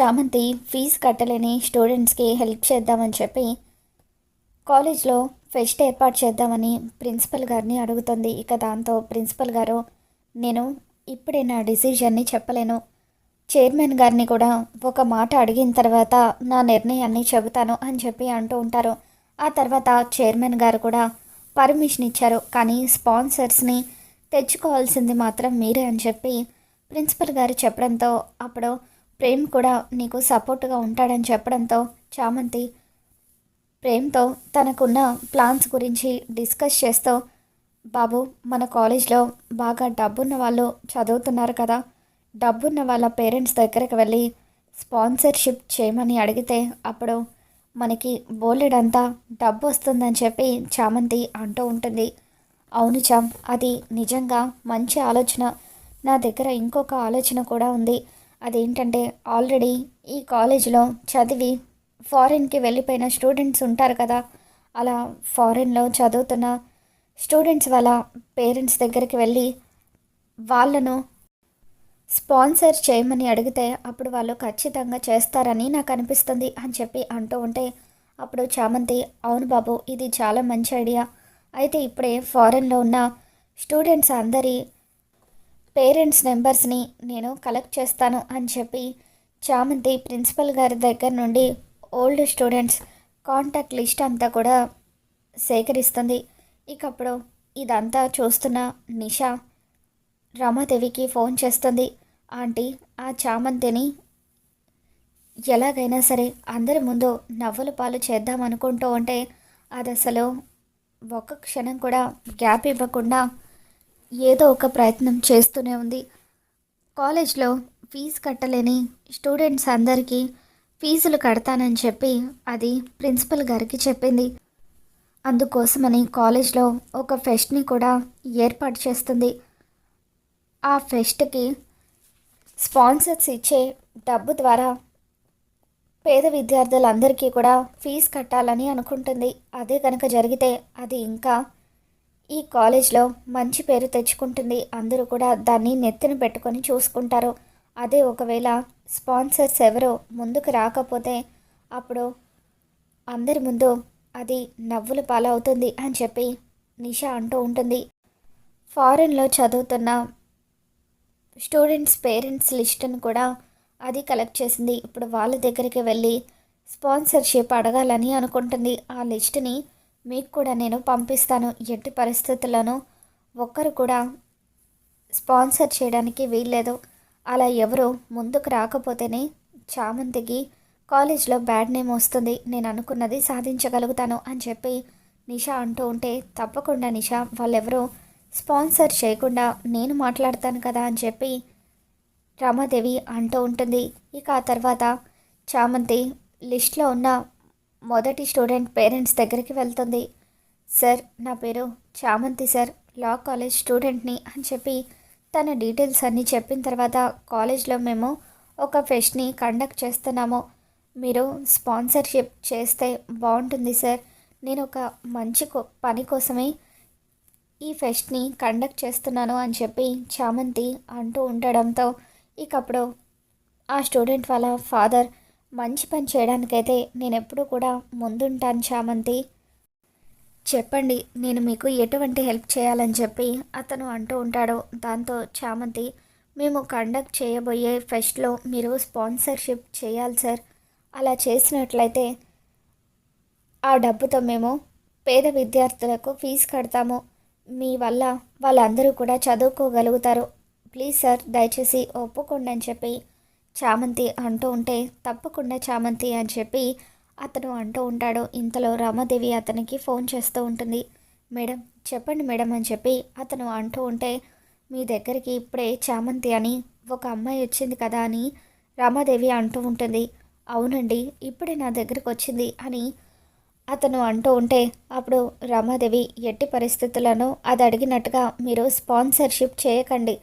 చామంతి ఫీజు కట్టలేని స్టూడెంట్స్కి హెల్ప్ చేద్దామని చెప్పి కాలేజ్లో ఫెస్ట్ ఏర్పాటు చేద్దామని ప్రిన్సిపల్ గారిని అడుగుతుంది. ఇక దాంతో ప్రిన్సిపల్ గారు నేను ఇప్పుడే నా డిసిజన్ని చెప్పలేను. చైర్మన్ గారిని కూడా ఒక మాట అడిగిన తర్వాత నా నిర్ణయాన్ని చెబుతాను అని చెప్పి అంటూ ఉంటారు. ఆ తర్వాత చైర్మన్ గారు కూడా పర్మిషన్ ఇచ్చారు. కానీ స్పాన్సర్స్ని తెచ్చుకోవాల్సింది మాత్రం మీరే అని చెప్పి ప్రిన్సిపల్ గారు చెప్పడంతో అప్పుడు ప్రేమ్ కూడా నీకు సపోర్ట్గా ఉంటాడని చెప్పడంతో చామంతి ప్రేమ్తో తనకున్న ప్లాన్స్ గురించి డిస్కస్ చేస్తూ బాబు మన కాలేజ్లో బాగా డబ్బున్న వాళ్ళు చదువుతున్నారు కదా. డబ్బున్న వాళ్ళ పేరెంట్స్ దగ్గరకు వెళ్ళి స్పాన్సర్షిప్ చేయమని అడిగితే అప్పుడు మనకి బోలెడంతా డబ్బు వస్తుందని చెప్పి చామంతి అంటూ ఉంటుంది. అవును చామ్ అది నిజంగా మంచి ఆలోచన. నా దగ్గర ఇంకొక ఆలోచన కూడా ఉంది. అదేంటంటే ఆల్రెడీ ఈ కాలేజీలో చదివి ఫారిన్కి వెళ్ళిపోయిన స్టూడెంట్స్ ఉంటారు కదా అలా ఫారిన్లో చదువుతున్న స్టూడెంట్స్ వాళ్ళ పేరెంట్స్ దగ్గరికి వెళ్ళి వాళ్ళను స్పాన్సర్ చేయమని అడిగితే అప్పుడు వాళ్ళు ఖచ్చితంగా చేస్తారని నాకు అనిపిస్తుంది అని చెప్పి అంటూ ఉంటే అప్పుడు చామంతి అవును బాబు ఇది చాలా మంచి ఐడియా. అయితే ఇప్పుడే ఫారెన్లో ఉన్న స్టూడెంట్స్ అందరి పేరెంట్స్ నెంబర్స్ని నేను కలెక్ట్ చేస్తాను అని చెప్పి చామంతి ప్రిన్సిపల్ గారి దగ్గర నుండి ఓల్డ్ స్టూడెంట్స్ కాంటాక్ట్ లిస్ట్ అంతా కూడా సేకరిస్తుంది. ఇకప్పుడు ఇదంతా చూస్తున్న నిషా రమాదేవికి ఫోన్ చేస్తుంది. ఆంటీ ఆ చామంతిని ఎలాగైనా సరే అందరి ముందు నవ్వుల పాలు చేద్దాం అనుకుంటూ ఉంటే అది అసలు ఒక్క క్షణం కూడా గ్యాప్ ఇవ్వకుండా ఏదో ఒక ప్రయత్నం చేస్తూనే ఉంది. కాలేజ్లో ఫీజు కట్టలేని స్టూడెంట్స్ అందరికీ ఫీజులు కడతానని చెప్పి అది ప్రిన్సిపల్ గారికి చెప్పింది. అందుకోసమని కాలేజ్లో ఒక ఫెస్ట్ని కూడా ఏర్పాటు చేస్తుంది. ఆ ఫెస్ట్కి స్పాన్సర్స్ ఇచ్చే డబ్బు ద్వారా పేద విద్యార్థులందరికీ కూడా ఫీజు కట్టాలని అనుకుంటుంది. అదే కనుక జరిగితే అది ఇంకా ఈ కాలేజ్లో మంచి పేరు తెచ్చుకుంటుంది. అందరూ కూడా దాన్ని నెత్తిన పెట్టుకొని చూసుకుంటారు. అదే ఒకవేళ స్పాన్సర్స్ ఎవరో ముందుకు రాకపోతే అప్పుడు అందరి ముందు అది నవ్వుల పాలవుతుంది అని చెప్పి నిషా అంటూ ఉంటుంది. ఫారెన్లో చదువుతున్న స్టూడెంట్స్ పేరెంట్స్ లిస్టును కూడా అది కలెక్ట్ చేసింది. ఇప్పుడు వాళ్ళ దగ్గరికి వెళ్ళి స్పాన్సర్షిప్ అడగాలని అనుకుంటుంది. ఆ లిస్టుని మీకు కూడా నేను పంపిస్తాను ఎట్టి పరిస్థితుల్లోనూ. ఒక్కరు కూడా స్పాన్సర్ చేయడానికి వీల్లేదు. అలా ఎవరు ముందుకు రాకపోతేనే చామంతికి కాలేజ్లో బ్యాడ్ నేమ్ వస్తుంది. నేను అనుకున్నది సాధించగలుగుతాను అని చెప్పి నిషా అంటూ ఉంటే తప్పకుండా నిషా వాళ్ళెవరో స్పాన్సర్ చేయకుండా నేను మాట్లాడతాను కదా అని చెప్పి రమాదేవి అంటూ ఉంటుంది. ఇక ఆ తర్వాత చామంతి లిస్ట్లో ఉన్న మొదటి స్టూడెంట్ పేరెంట్స్ దగ్గరికి వెళ్తుంది. సార్ నా పేరు చామంతి సార్. లా కాలేజ్ స్టూడెంట్ని అని చెప్పి తన డీటెయిల్స్ అన్నీ చెప్పిన తర్వాత కాలేజ్లో మేము ఒక ఫెస్ట్ని కండక్ట్ చేస్తున్నాము. మీరు స్పాన్సర్షిప్ చేస్తే బాగుంటుంది సార్. నేను ఒక మంచి పని కోసమే ఈ ఫెస్ట్ని కండక్ట్ చేస్తున్నాను అని చెప్పి చామంతి అంటూ ఉండడంతో ఇకప్పుడు ఆ స్టూడెంట్ వాళ్ళ ఫాదర్ మంచి పని చేయడానికైతే నేను ఎప్పుడూ కూడా ముందుంటాను చామంతి. చెప్పండి నేను మీకు ఎటువంటి హెల్ప్ చేయాలని చెప్పి అతను అంటూ ఉంటాడు. దాంతో చామంతి మేము కండక్ట్ చేయబోయే ఫెస్ట్లో మీరు స్పాన్సర్షిప్ చేయాలి సార్. అలా చేసినట్లయితే ఆ డబ్బుతో మేము పేద విద్యార్థులకు ఫీజు కడతాము. మీ వల్ల వాళ్ళందరూ కూడా చదువుకోగలుగుతారు. ప్లీజ్ సార్ దయచేసి ఒప్పుకోండి అని చెప్పి చామంతి అంటూ ఉంటే తప్పకుండా చామంతి అని చెప్పి అతను అంటూ ఉంటాడు. ఇంతలో రామాదేవి అతనికి ఫోన్ చేస్తూ ఉంటుంది. మేడం చెప్పండి మేడం అని చెప్పి అతను అంటూ ఉంటే మీ దగ్గరికి ఇప్పుడే చామంతి అని ఒక అమ్మాయి వచ్చింది కదా అని రామాదేవి అంటూ ఉంటుంది. అవునండి ఇప్పుడే నా దగ్గరకు వచ్చింది అని అతను అంటూ ఉంటే అప్పుడు రమాదేవి ఎట్టి పరిస్థితులను అది అడిగినట్టుగా మీరు స్పాన్సర్షిప్ చేయకండి.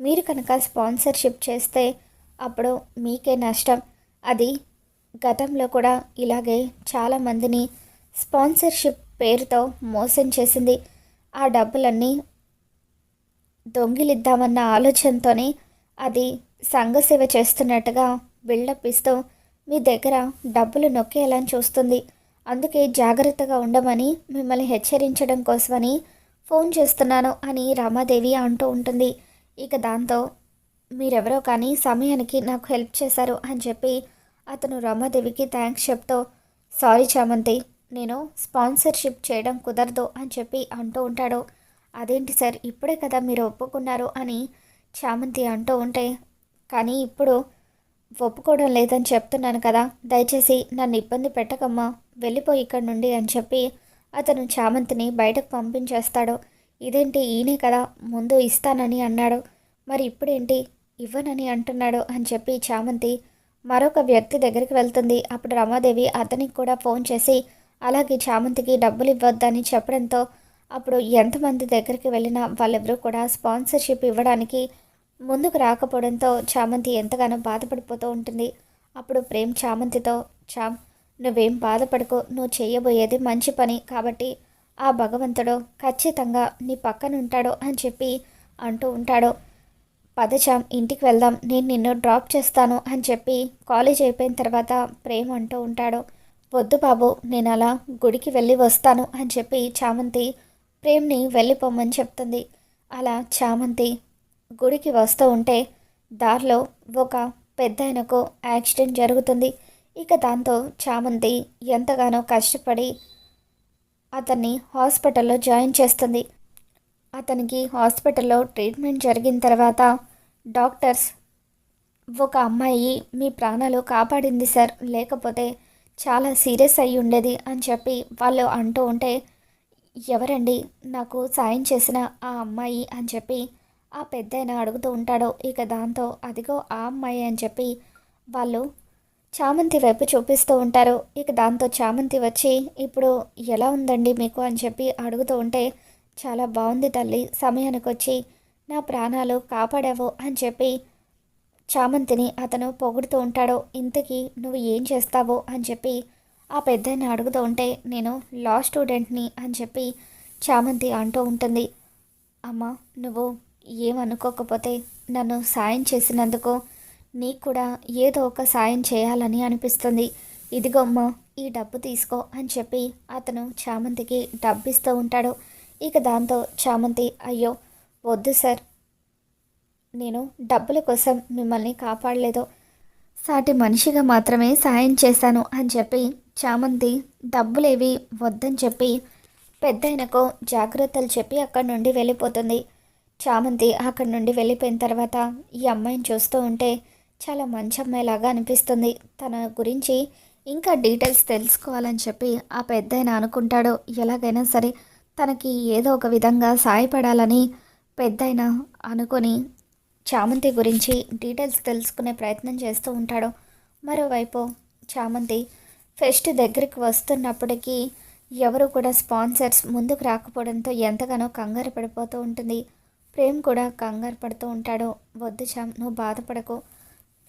మీరు కనుక స్పాన్సర్షిప్ చేస్తే అప్పుడు మీకే నష్టం. అది గతంలో కూడా ఇలాగే చాలామందిని స్పాన్సర్షిప్ పేరుతో మోసం చేసింది. ఆ డబ్బులన్నీ దొంగిలిద్దామన్న ఆలోచనతోనే అది సంఘసేవ చేస్తున్నట్టుగా బిల్డప్ ఇస్తూ మీ దగ్గర డబ్బులు నొక్కేలా చూస్తుంది. అందుకే జాగ్రత్తగా ఉండమని మిమ్మల్ని హెచ్చరించడం కోసమని ఫోన్ చేస్తున్నాను అని రామాదేవి అంటూ ఉంటుంది. ఇక దాంతో మీరెవరో కానీ సమయానికి నాకు హెల్ప్ చేశారు అని చెప్పి అతను రమాదేవికి థ్యాంక్స్ చెప్తూ సారీ చామంతి నేను స్పాన్సర్షిప్ చేయడం కుదరదు అని చెప్పి అంటూ ఉంటాడు. అదేంటి సార్ ఇప్పుడే కదా మీరు ఒప్పుకున్నారు అని చామంతి అంటూ ఉంటే కానీ ఇప్పుడు ఒప్పుకోవడం లేదని చెప్తున్నాను కదా దయచేసి నన్ను ఇబ్బంది పెట్టకమ్మా వెళ్ళిపోయి ఇక్కడ నుండి అని చెప్పి అతను చామంతిని బయటకు పంపించేస్తాడు. ఇదేంటి ఈయనే కదా ముందు ఇస్తానని అన్నాడు. మరి ఇప్పుడేంటి? ఇవ్వనని అంటున్నాడు అని చెప్పి చామంతి మరొక వ్యక్తి దగ్గరికి వెళ్తుంది. అప్పుడు రమాదేవి అతనికి కూడా ఫోన్ చేసి అలాగే చామంతికి డబ్బులు ఇవ్వద్దని చెప్పడంతో అప్పుడు ఎంతమంది దగ్గరికి వెళ్ళినా వాళ్ళెవరూ కూడా స్పాన్సర్షిప్ ఇవ్వడానికి ముందుకు రాకపోవడంతో చామంతి ఎంతగానో బాధపడిపోతూ ఉంటుంది. అప్పుడు ప్రేమ్ చామంతితో చామ్ నువ్వేం బాధపడుకో. నువ్వు చేయబోయేది మంచి పని. కాబట్టి ఆ భగవంతుడు ఖచ్చితంగా నీ పక్కన ఉంటాడు అని చెప్పి అంటూ ఉంటాడు. పదచాం ఇంటికి వెళ్దాం నేను నిన్ను డ్రాప్ చేస్తాను అని చెప్పి కాలేజ్ అయిపోయిన తర్వాత ప్రేమ్ అంటూ ఉంటాడు. వద్దు బాబు నేను అలా గుడికి వెళ్ళి వస్తాను అని చెప్పి చామంతి ప్రేమ్ని వెళ్ళిపోమని చెప్తుంది. అలా చామంతి గుడికి వస్తూ ఉంటే దారిలో ఒక పెద్ద ఆయనకు యాక్సిడెంట్ జరుగుతుంది. ఇక దాంతో చామంతి ఎంతగానో కష్టపడి అతన్ని హాస్పిటల్లో జాయిన్ చేస్తుంది. అతనికి హాస్పిటల్లో ట్రీట్మెంట్ జరిగిన తర్వాత డాక్టర్స్ ఒక అమ్మాయి మీ ప్రాణాలు కాపాడింది సార్ లేకపోతే చాలా సీరియస్ అయి ఉండేది అని చెప్పి వాళ్ళు అంటూ ఉంటే ఎవరండి నాకు సాయం చేసిన ఆ అమ్మాయి అని చెప్పి ఆ పెద్ద అడుగుతూ ఉంటాడు. ఇక దాంతో అదిగో ఆ అమ్మాయి అని చెప్పి వాళ్ళు చామంతి వైపు చూపిస్తూ ఉంటారు. ఇక దాంతో చామంతి వచ్చి ఇప్పుడు ఎలా ఉందండి మీకు అని చెప్పి అడుగుతూ ఉంటే చాలా బాగుంది తల్లి సమయానికి వచ్చి నా ప్రాణాలు కాపాడావు అని చెప్పి చామంతిని అతను పొగుడుతూ ఉంటాడు. ఇంతకీ నువ్వు ఏం చేస్తావో అని చెప్పి ఆ పెద్దని అడుగుతూ ఉంటే నేను లా స్టూడెంట్ని అని చెప్పి చామంతి అంటూ ఉంటుంది. అమ్మ నువ్వు ఏమనుకోకపోతే నన్ను సాయం చేసినందుకు నీకు కూడా ఏదో ఒక సాయం చేయాలని అనిపిస్తుంది. ఇదిగోమ్మ ఈ డబ్బు తీసుకో అని చెప్పి అతను చామంతికి డబ్బిస్తూ ఉంటాడు. ఇక దాంతో చామంతి అయ్యో వద్దు సార్. నేను డబ్బుల కోసం మిమ్మల్ని కాపాడలేదు. సాటి మనిషిగా మాత్రమే సాయం చేశాను అని చెప్పి చామంతి డబ్బులేవి వద్దని చెప్పి పెద్దయినకు జాగ్రత్తలు చెప్పి అక్కడి నుండి వెళ్ళిపోతుంది. చామంతి అక్కడి నుండి వెళ్ళిపోయిన తర్వాత ఈ అమ్మాయిని చూస్తూ ఉంటే చాలా మంచి అమ్మాయిలాగా అనిపిస్తుంది. తన గురించి ఇంకా డీటెయిల్స్ తెలుసుకోవాలని చెప్పి ఆ పెద్దయిన అనుకుంటాడు. ఎలాగైనా సరే తనకి ఏదో ఒక విధంగా సాయపడాలని పెద్దయిన అనుకొని చామంతి గురించి డీటెయిల్స్ తెలుసుకునే ప్రయత్నం చేస్తూ ఉంటాడు. మరోవైపు చామంతి ఫెస్ట్ దగ్గరికి వస్తున్నప్పటికీ ఎవరు కూడా స్పాన్సర్స్ ముందుకు రాకపోవడంతో ఎంతగానో కంగారు పడిపోతూ ఉంటుంది. ప్రేమ్ కూడా కంగారు పడుతూ ఉంటాడు. వద్దు చామ్ నువ్వు బాధపడకు.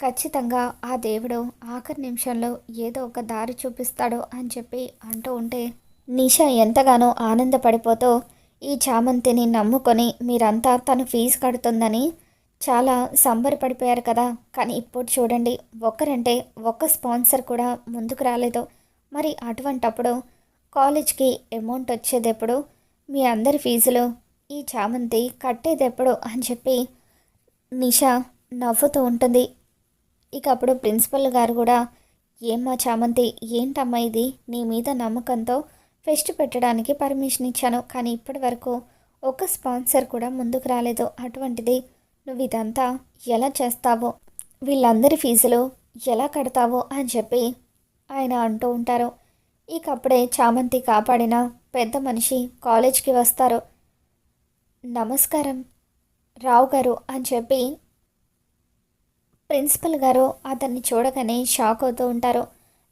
ఖచ్చితంగా ఆ దేవుడు ఆఖరి నిమిషంలో ఏదో ఒక దారి చూపిస్తాడు అని చెప్పి అంటూ ఉంటే నిషా ఎంతగానో ఆనందపడిపోతూ ఈ చామంతిని నమ్ముకొని మీరంతా తను ఫీజు కడుతుందని చాలా సంబరపడిపోయారు కదా. కానీ ఇప్పుడు చూడండి ఒక్కరంటే ఒక్క స్పాన్సర్ కూడా ముందుకు రాలేదు. మరి అటువంటప్పుడు కాలేజ్కి అమౌంట్ వచ్చేదెప్పుడు? మీ అందరి ఫీజులు? ఈ చామంతి కట్టేదెప్పుడు? అని చెప్పి నిష నవ్వుతూ ఉంటుంది. ఇక అప్పుడు ప్రిన్సిపల్ గారు కూడా ఏమ్మా చామంతి ఏంటమ్మా ఇది? నీ మీద నమ్మకంతో ఫెస్ట్ పెట్టడానికి పర్మిషన్ ఇచ్చాను కానీ ఇప్పటి వరకు ఒక స్పాన్సర్ కూడా ముందుకు రాలేదు. అటువంటిది నువ్వు ఇదంతా ఎలా చేస్తావో వీళ్ళందరి ఫీజులు ఎలా కడతావో అని చెప్పి ఆయన అంటూ ఉంటారు. ఇక అప్పుడే చామంతి కాపాడిన పెద్ద మనిషి కాలేజ్కి వస్తారు. నమస్కారం రావు గారు అని చెప్పి ప్రిన్సిపల్ గారు అతన్ని చూడగానే షాక్ అవుతూ ఉంటారు.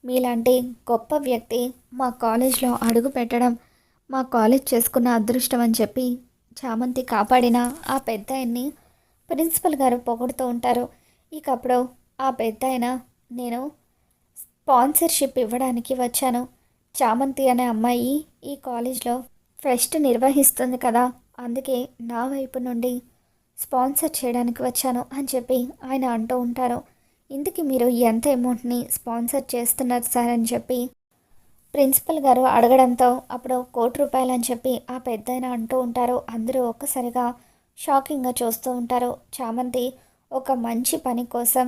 మీలాంటి గొప్ప వ్యక్తి మా కాలేజ్లో అడుగు పెట్టడం మా కాలేజ్ చేసుకున్న అదృష్టం అని చెప్పి చామంతి కాపాడిన ఆ పెద్ద ఆయన్ని ప్రిన్సిపల్ గారు పొగుడుతూ ఉంటారు. ఇక అప్పుడు ఆ పెద్ద ఆయన నేను స్పాన్సర్షిప్ ఇవ్వడానికి వచ్చాను. చామంతి అనే అమ్మాయి ఈ కాలేజ్లో ఫెస్ట్ నిర్వహిస్తుంది కదా అందుకే నా వైపు నుండి స్పాన్సర్ చేయడానికి వచ్చాను అని చెప్పి ఆయన అంటూ ఉంటారు. ఇందుకు మీరు ఎంత అమౌంట్ని స్పాన్సర్ చేస్తున్నారు సార్ అని చెప్పి ప్రిన్సిపల్ గారు అడగడంతో అప్పుడు కోటి రూపాయలు అని చెప్పి ఆ పెద్దాయన అంటూ ఉంటారు. అందరూ ఒక్కసారిగా షాకింగ్గా చూస్తూ ఉంటారు. చామంతి ఒక మంచి పని కోసం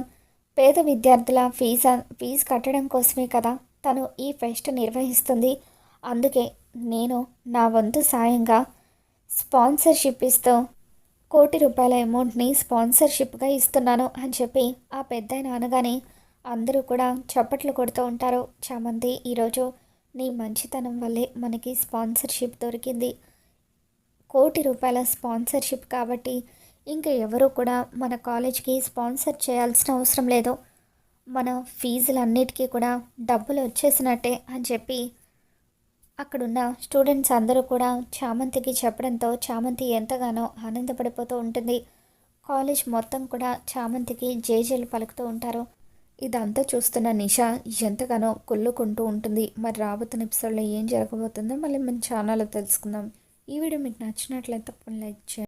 పేద విద్యార్థుల ఫీజు ఫీజు కట్టడం కోసమే కదా తను ఈ ఫెస్ట్ నిర్వహిస్తుంది. అందుకే నేను నా వంతు సాయంగా స్పాన్సర్షిప్ ఇస్తూ కోటి రూపాయల అమౌంట్ని స్పాన్సర్షిప్గా ఇస్తున్నాను అని చెప్పి ఆ పెద్ద అనగానే అందరూ కూడా చప్పట్లు కొడుతూ ఉంటారు. చామంతి ఈరోజు నీ మంచితనం వల్లే మనకి స్పాన్సర్షిప్ దొరికింది. కోటి రూపాయల స్పాన్సర్షిప్ కాబట్టి ఇంకా ఎవరు కూడా మన కాలేజ్కి స్పాన్సర్ చేయాల్సిన అవసరం లేదు. మన ఫీజులన్నిటికీ కూడా డబ్బులు వచ్చేసినట్టే అని చెప్పి అక్కడున్న స్టూడెంట్స్ అందరూ కూడా చామంతికి చెప్పడంతో చామంతి ఎంతగానో ఆనందపడిపోతూ ఉంటుంది. కాలేజ్ మొత్తం కూడా చామంతికి జేజేలు పలుకుతూ ఉంటారు. ఇదంతా చూస్తున్న నిష ఎంతగానో కుళ్ళుకుంటూ ఉంటుంది. మరి రాబోతున్న ఎపిసోడ్లో ఏం జరగబోతుందో మళ్ళీ మన ఛానల్లో తెలుసుకుందాం. ఈ వీడియో మీకు నచ్చినట్లయితే తప్పని లైక్ చేయండి.